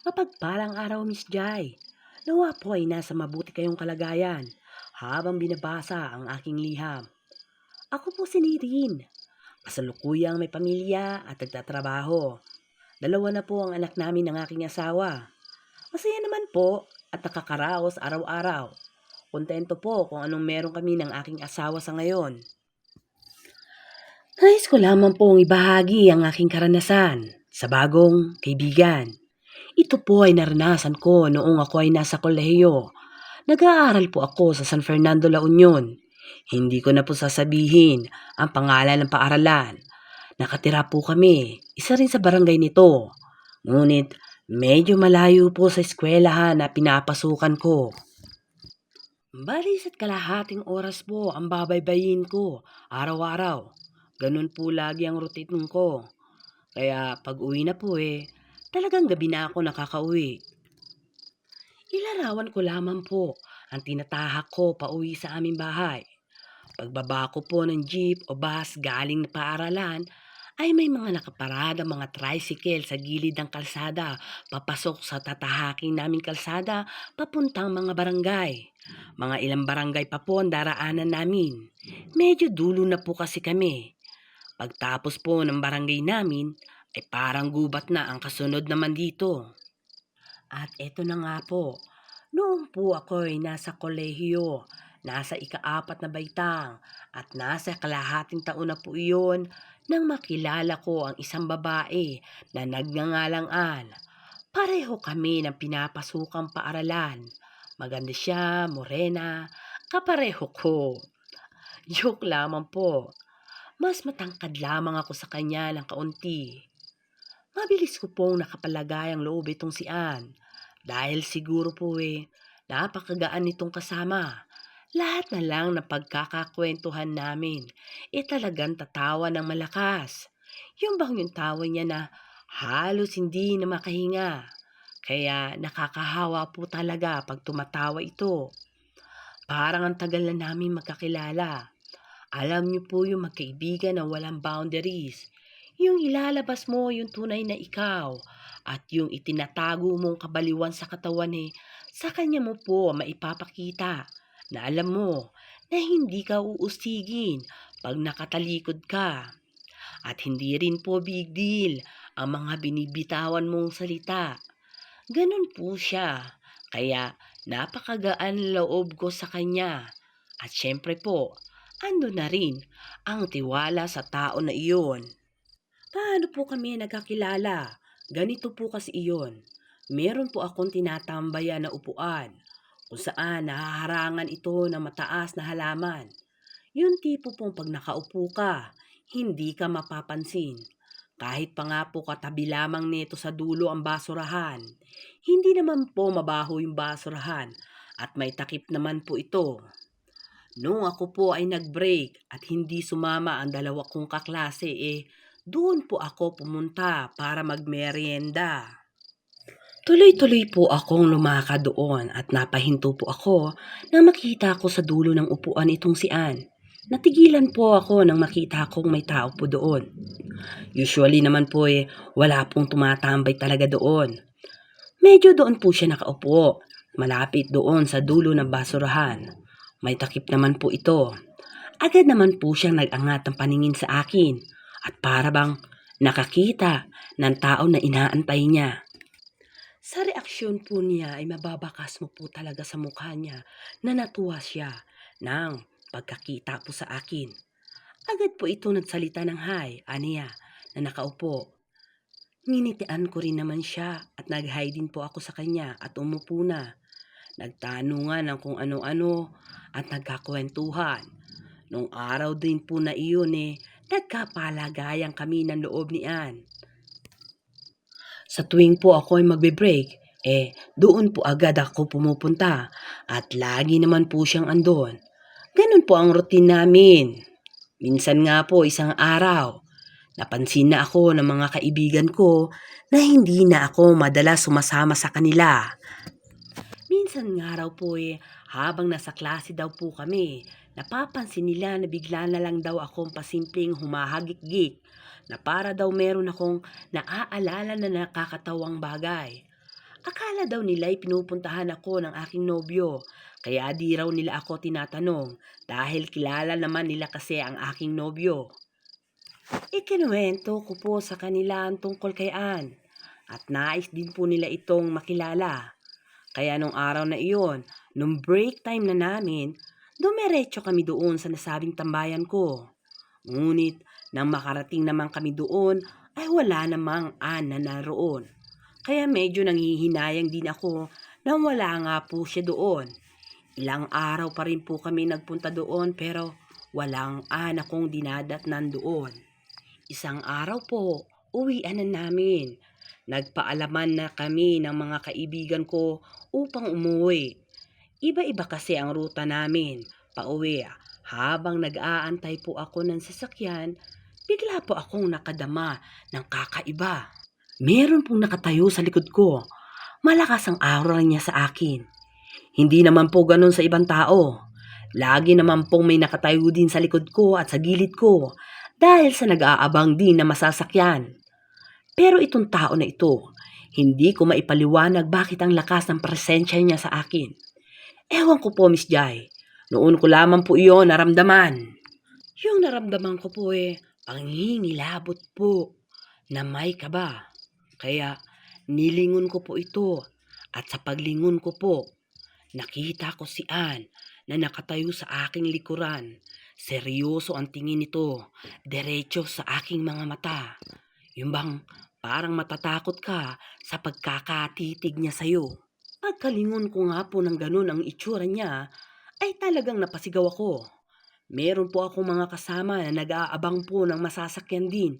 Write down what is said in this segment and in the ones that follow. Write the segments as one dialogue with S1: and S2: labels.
S1: Mapagpalang araw, Miss Jai. Nawa po ay nasa mabuti kayong kalagayan habang binabasa ang aking liham. Ako po si Nirin. Kasalukuyang may pamilya at nagtatrabaho. Dalawa na po ang anak namin ng aking asawa. Masaya naman po at nakakaraos araw-araw. Kontento po kung anong meron kami ng aking asawa sa ngayon. Nais ko lamang pong ibahagi ang aking karanasan sa bagong kaibigan. Ito po ay naranasan ko noong ako ay nasa kolehiyo. Nag-aaral po ako sa San Fernando, La Union. Hindi ko na po sasabihin ang pangalan ng paaralan. Nakatira po kami, isa rin sa barangay nito. Ngunit medyo malayo po sa eskwelahan na pinapasukan ko. Balis at kalahating oras po ang babaybayin ko araw-araw. Ganun po lagi ang routine ko. Kaya pag uwi na po eh, talagang gabi na ako nakakauwi. Ilarawan ko lamang po ang tinatahak ko pa uwi sa aming bahay. Pagbaba ko po ng jeep o bus galing paaralan, ay may mga nakaparada mga tricycle sa gilid ng kalsada papasok sa tatahaking naming kalsada papuntang mga barangay. Mga ilang barangay pa po ang daraanan namin. Medyo dulo na po kasi kami. Pagtapos po ng barangay namin, ay parang gubat na ang kasunod naman dito. At eto na nga po, noong po ako ay nasa kolehiyo, nasa ikaapat na baitang, at nasa kalahating taon na po iyon nang makilala ko ang isang babae na nagngangalang Ann. Pareho kami ng pinapasukang paaralan. Maganda siya, morena, kapareho ko. Joke lamang po. Mas matangkad lamang ako sa kanya ng kaunti. Mabilis ko pong nakapalagay ang loob itong si Ann. Dahil siguro po eh, napakagaan nitong kasama. Lahat na lang ng pagkakakwentuhan namin, eh talagang tatawa ng malakas. Yung bang yung tawa niya na halos hindi na makahinga. Kaya nakakahawa po talaga pag tumatawa ito. Parang ang tagal na namin magkakilala. Alam niyo po yung magkaibigan na walang boundaries. Yung ilalabas mo yung tunay na ikaw at yung itinatago mong kabaliwan sa katawan eh, sa kanya mo po maipapakita na alam mo na hindi ka uusigin pag nakatalikod ka. At hindi rin po big deal ang mga binibitawan mong salita. Ganun po siya. Kaya napakagaan loob ko sa kanya. At syempre po, ando na rin ang tiwala sa tao na iyon. Paano po kami nagkakilala? Ganito po kasi iyon. Meron po akong tinatambayan na upuan kung saan nahaharangan ito ng mataas na halaman. Yung tipo pong pag nakaupo ka, hindi ka mapapansin. Kahit pa nga po katabi lamang nito sa dulo ang basurahan. Hindi naman po mabaho yung basurahan at may takip naman po ito. Noong ako po ay nag-break at hindi sumama ang dalawa kong kaklase eh, doon po ako pumunta para magmerienda. Tuloy-tuloy po akong lumakad doon at napahinto po ako nang makita ko sa dulo ng upuan itong si Ann. Natigilan po ako nang makita kong may tao po doon. Usually naman po eh, wala pong tumatambay talaga doon. Medyo doon po siya nakaupo, malapit doon sa dulo ng basurahan. May takip naman po ito. Agad naman po siyang nag-angat ng paningin sa akin at para bang nakakita ng tao na inaantay niya. Sa reaksyon po niya ay mababakas mo po talaga sa mukha niya na natuwa siya ng pagkakita po sa akin. Agad po ito nagsalita ng hi, aniya, na nakaupo. Nginitian ko rin naman siya at nag-hi din po ako sa kanya at umupo na. Nagtanungan ng kung ano-ano at nagkakwentuhan. Nung araw din po na iyon eh, nagkapalagayan kami ng loob ni Ann. Sa tuwing po ako ay magbe-break, eh doon po agad ako pumupunta at lagi naman po siyang andon. Ganun po ang routine namin. Minsan nga po isang araw, napansin na ako ng mga kaibigan ko na hindi na ako madalas sumasama sa kanila. Minsan nga raw po eh, habang nasa klase daw po kami, napapansin nila na bigla na lang daw akong pasimpleng humahagik-gik na para daw meron akong naaalala na nakakatawang bagay. Akala daw nila'y pinupuntahan ako ng aking nobyo. Kaya di raw nila ako tinatanong dahil kilala naman nila kasi ang aking nobyo. Ikinuwento ko po sa kanila ang tungkol kay Ann at nais din po nila itong makilala. Kaya nung araw na iyon, nung break time na namin, dumiretso kami doon sa nasabing tambayan ko. Ngunit nang makarating naman kami doon, ay wala namang Ann na naroon. Kaya medyo nangihinayang din ako na wala nga po siya doon. Ilang araw pa rin po kami nagpunta doon pero walang Ann akong dinadatnan doon. Isang araw po, uwian na namin. Nagpaalaman na kami ng mga kaibigan ko upang umuwi. Iba-iba kasi ang ruta namin, pauwi. Habang nag-aantay po ako ng sasakyan, bigla po akong nakadama ng kakaiba. Meron pong nakatayo sa likod ko. Malakas ang aura niya sa akin. Hindi naman po ganun sa ibang tao. Lagi naman pong may nakatayo din sa likod ko at sa gilid ko dahil sa nag-aabang din na masasakyan. Pero itong tao na ito, hindi ko maipaliwanag bakit ang lakas ng presensya niya sa akin. Ewan ko po, Miss Jai. Noon ko lamang po iyon naramdaman. Yung naramdaman ko po eh, pangingilabot po na may kaba. Kaya nilingon ko po ito at sa paglingon ko po, nakita ko si Ann na nakatayo sa aking likuran. Seryoso ang tingin nito, diretso sa aking mga mata. Yung bang parang matatakot ka sa pagkakatitig niya sa'yo. Pagkalingon ko nga po ng ganun ang itsura niya, ay talagang napasigaw ako. Meron po akong mga kasama na nag-aabang po ng masasakyan din,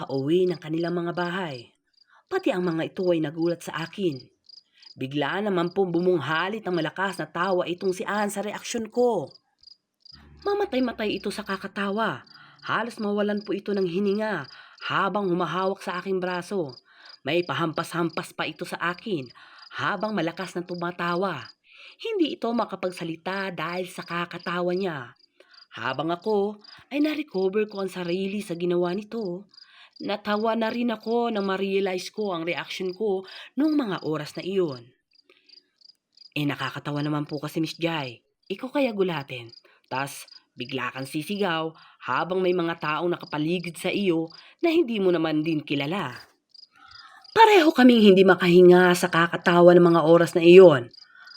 S1: pauwi ng kanilang mga bahay. Pati ang mga ito ay nagulat sa akin. Bigla naman po bumunghalit ang malakas na tawa itong si Ann sa reaksyon ko. Mamatay-matay ito sa kakatawa. Halos mawalan po ito ng hininga habang humahawak sa aking braso. May pahampas-hampas pa ito sa akin habang malakas na tumatawa. Hindi ito makapagsalita dahil sa kakatawa niya. Habang ako ay na-recover ko ang sarili sa ginawa nito, natawa na rin ako nang ma-realize ko ang reaction ko noong mga oras na iyon. Eh nakakatawa naman po kasi Miss Jai. Ikaw kaya gulatin. Tas bigla kang sisigaw habang may mga taong nakapaligid sa iyo na hindi mo naman din kilala. Pareho kaming hindi makahinga sa kakatawa ng mga oras na iyon.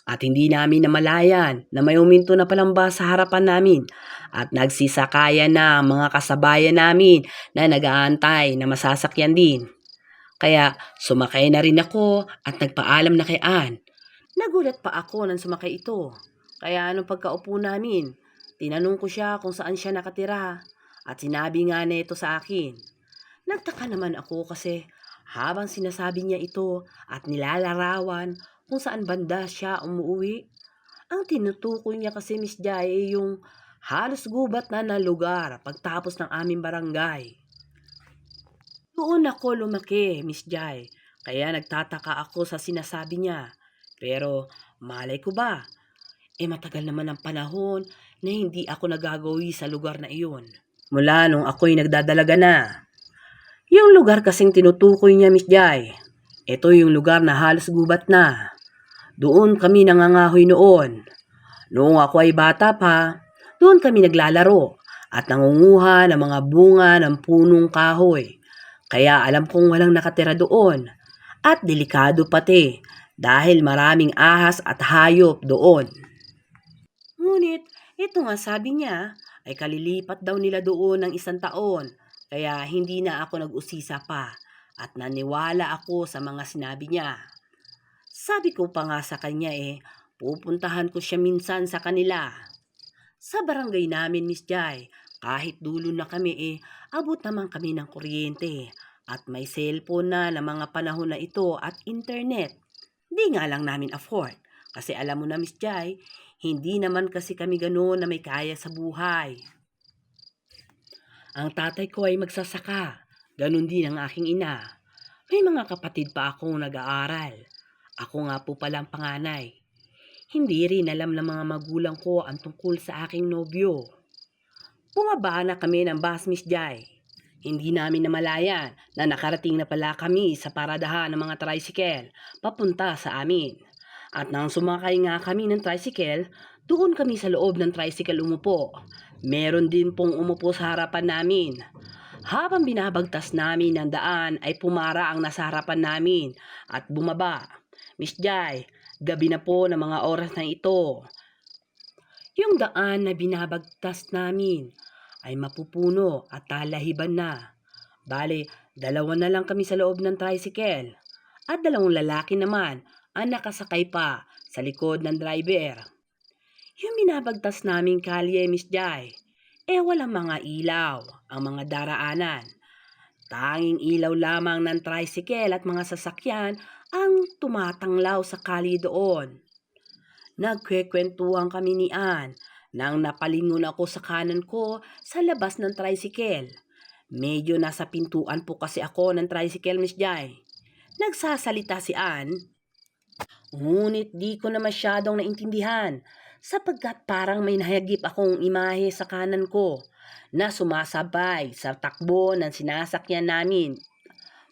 S1: At hindi namin namalayan na may uminto na palamba sa harapan namin at nagsisakayan na mga kasabayan namin na nag-aantay na masasakyan din. Kaya sumakay na rin ako at nagpaalam na kay Ann. Nagulat pa ako nang sumakay ito. Kaya anong pagkaupo namin, tinanong ko siya kung saan siya nakatira at sinabi nga na ito sa akin. Nagtaka naman ako kasi habang sinasabi niya ito at nilalarawan kung saan banda siya umuwi. Ang tinutukoy niya kasi Miss Jai ay yung halos gubat na na lugar pagtapos ng aming barangay. Doon ako lumaki, Miss Jai, kaya nagtataka ako sa sinasabi niya. Pero malay ko ba, eh matagal naman ang panahon na hindi ako nagagawi sa lugar na iyon. Mula nung ako'y nagdadalaga na. Yung lugar kasing tinutukoy niya, Miss Jai, ito yung lugar na halos gubat na. Doon kami nangangahoy noon. Noong ako ay bata pa, doon kami naglalaro at nangunguha ng mga bunga ng punong kahoy. Kaya alam kong walang nakatira doon. At delikado pati dahil maraming ahas at hayop doon. Ngunit, ito nga sabi niya, ay kalilipat daw nila doon ng isang taon. Kaya hindi na ako nag-usisa pa at naniwala ako sa mga sinabi niya. Sabi ko pa nga sa kanya eh, pupuntahan ko siya minsan sa kanila. Sa barangay namin, Miss Jai, kahit dulo na kami eh, abot naman kami ng kuryente at may cellphone na ng mga panahon na ito at internet. Di nga lang namin afford. Kasi alam mo na, Miss Jai, hindi naman kasi kami ganoon na may kaya sa buhay. Ang tatay ko ay magsasaka. Ganon din ang aking ina. May mga kapatid pa akong nag-aaral. Ako nga po pala ang panganay. Hindi rin alam ng mga magulang ko ang tungkol sa aking nobyo. Bumaba na kami ng bus, Miss Jai. Hindi namin namalayan na nakarating na pala kami sa paradahan ng mga tricycle papunta sa amin. At nang sumakay nga kami ng tricycle, doon kami sa loob ng tricycle umupo. Meron din pong umupo sa harapan namin. Habang binabagtas namin ng daan ay pumara ang nasa harapan namin at bumaba. Miss Jai, gabi na po ng mga oras na ito. Yung daan na binabagtas namin ay mapupuno at talahiban na. Bale, dalawa na lang kami sa loob ng tricycle. At dalawang lalaki naman ang nakasakay pa sa likod ng driver. Yung binabagtas naming kalye, Miss Jai, eh walang mga ilaw ang mga daraanan. Tanging ilaw lamang ng tricycle at mga sasakyan ang tumatanglaw sa kali doon. Nagkwekwentuhan kami ni Ann nang napalingon ako sa kanan ko sa labas ng tricycle. Medyo nasa pintuan po kasi ako ng tricycle, Miss Jai. Nagsasalita si Ann. Ngunit di ko na masyadong naintindihan sapagkat parang may nahagip akong imahe sa kanan ko na sumasabay sa takbo ng sinasakyan namin.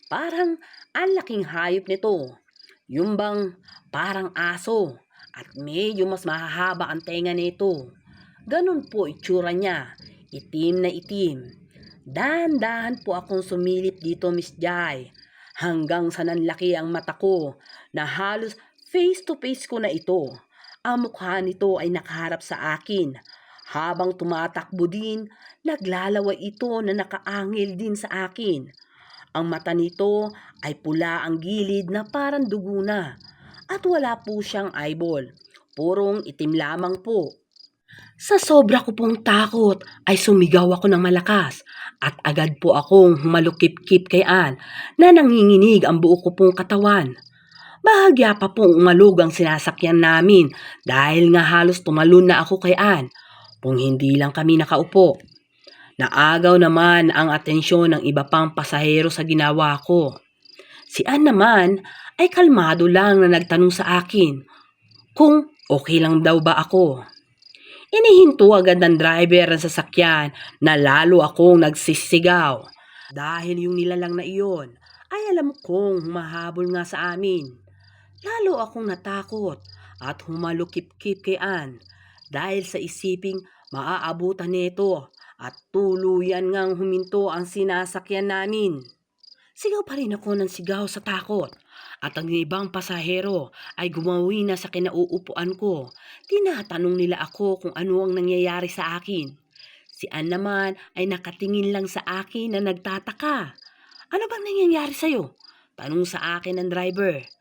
S1: Parang ang laking hayop nito. Yung bang parang aso at medyo mas mahahaba ang tenga nito. Ganun po itsura niya, itim na itim. Dahan-dahan po akong sumilip dito, Miss Jai, hanggang sa nanlaki ang mata ko na halos face to face ko na ito. Ang mukha nito ay nakaharap sa akin. Habang tumatakbo din, naglalaway ito na nakaangil din sa akin. Ang mata nito ay pula ang gilid na parang dugo na. At wala po siyang eyeball. Purong itim lamang po. Sa sobra ko pong takot ay sumigaw ako ng malakas at agad po akong humalukip-kip kay Ann na nanginginig ang buo ko pong katawan. Bahagya pa pong umalog ang sinasakyan namin dahil nga halos tumalon na ako kay Ann kung hindi lang kami nakaupo. Naagaw naman ang atensyon ng iba pang pasahero sa ginawa ko. Si Ann naman ay kalmado lang na nagtanong sa akin kung okay lang daw ba ako. Inihinto agad ng driver ang sasakyan na lalo akong nagsisigaw. Dahil yung nilalang na iyon ay alam kong humahabol nga sa amin. Lalo akong natakot at humalukip-kip kay Ann dahil sa isiping maaabutan nito at tuluyan ngang huminto ang sinasakyan namin. Sigaw pa rin ako ng sigaw sa takot at ang ibang pasahero ay gumawi na sa kinauupuan ko. Tinatanong nila ako kung ano ang nangyayari sa akin. Si Ann naman ay nakatingin lang sa akin na nagtataka. Ano bang nangyayari sa'yo? Tanong sa akin ng driver.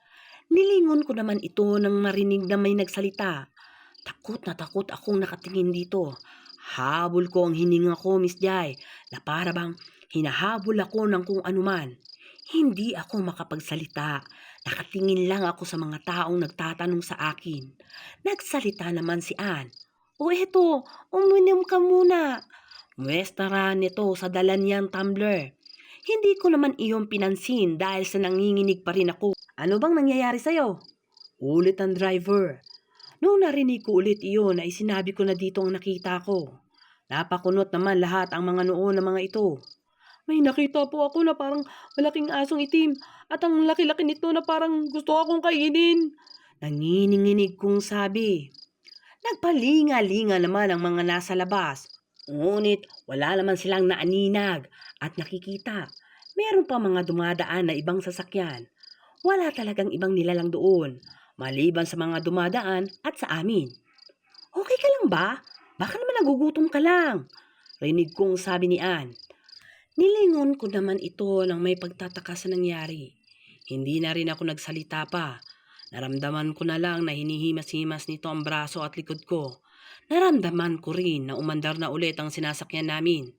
S1: Nilingon ko naman ito nang marinig na may nagsalita. Takot na takot akong nakatingin dito. Habol ko ang hininga ko, Miss Jai, na para bang hinahabol ako ng kung anuman. Hindi ako makapagsalita. Nakatingin lang ako sa mga taong nagtatanong sa akin. Nagsalita naman si Ann. O eto, uminom ka muna. Muestara nito sa dala niyang tumbler. Hindi ko naman iyon pinansin dahil sa nanginginig pa rin ako. Ano bang nangyayari sa'yo? Ulit ang driver. Noong narinig ko ulit iyon ay sinabi ko na dito ang nakita ko. Napakunot naman lahat ang mga noon ng mga ito. May nakita po ako na parang malaking asong itim at ang laki-laki nito na parang gusto akong kainin. Nangininginig kong sabi. Nagpalinga-linga naman ang mga nasa labas. Ngunit wala naman silang naaninag at nakikita. Meron pa mga dumadaan na ibang sasakyan. Wala talagang ibang nilalang doon, maliban sa mga dumadaan at sa amin. Okay ka lang ba? Baka naman nagugutom ka lang. Rinig kong sabi ni Ann. Nilingon ko naman ito nang may pagtataka sa nangyari. Hindi na rin ako nagsalita pa. Naramdaman ko na lang na hinihimas-himas nito ang braso at likod ko. Naramdaman ko rin na umandar na ulit ang sinasakyan namin.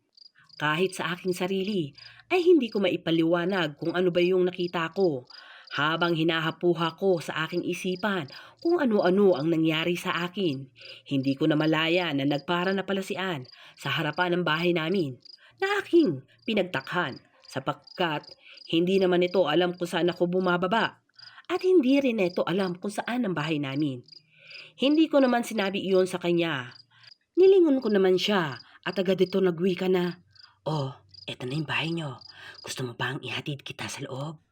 S1: Kahit sa aking sarili, ay hindi ko maipaliwanag kung ano ba yung nakita ko. Habang hinahapuha ko sa aking isipan kung ano-ano ang nangyari sa akin, hindi ko na malaya na nagpara na pala si Ann sa harapan ng bahay namin na aking pinagtakhan sapagkat hindi naman ito alam kung saan ako bumababa at hindi rin ito alam kung saan ang bahay namin. Hindi ko naman sinabi iyon sa kanya. Nilingon ko naman siya at agad ito nagwika na, Oh, eto na yung bahay nyo. Gusto mo bang ihatid kita sa loob?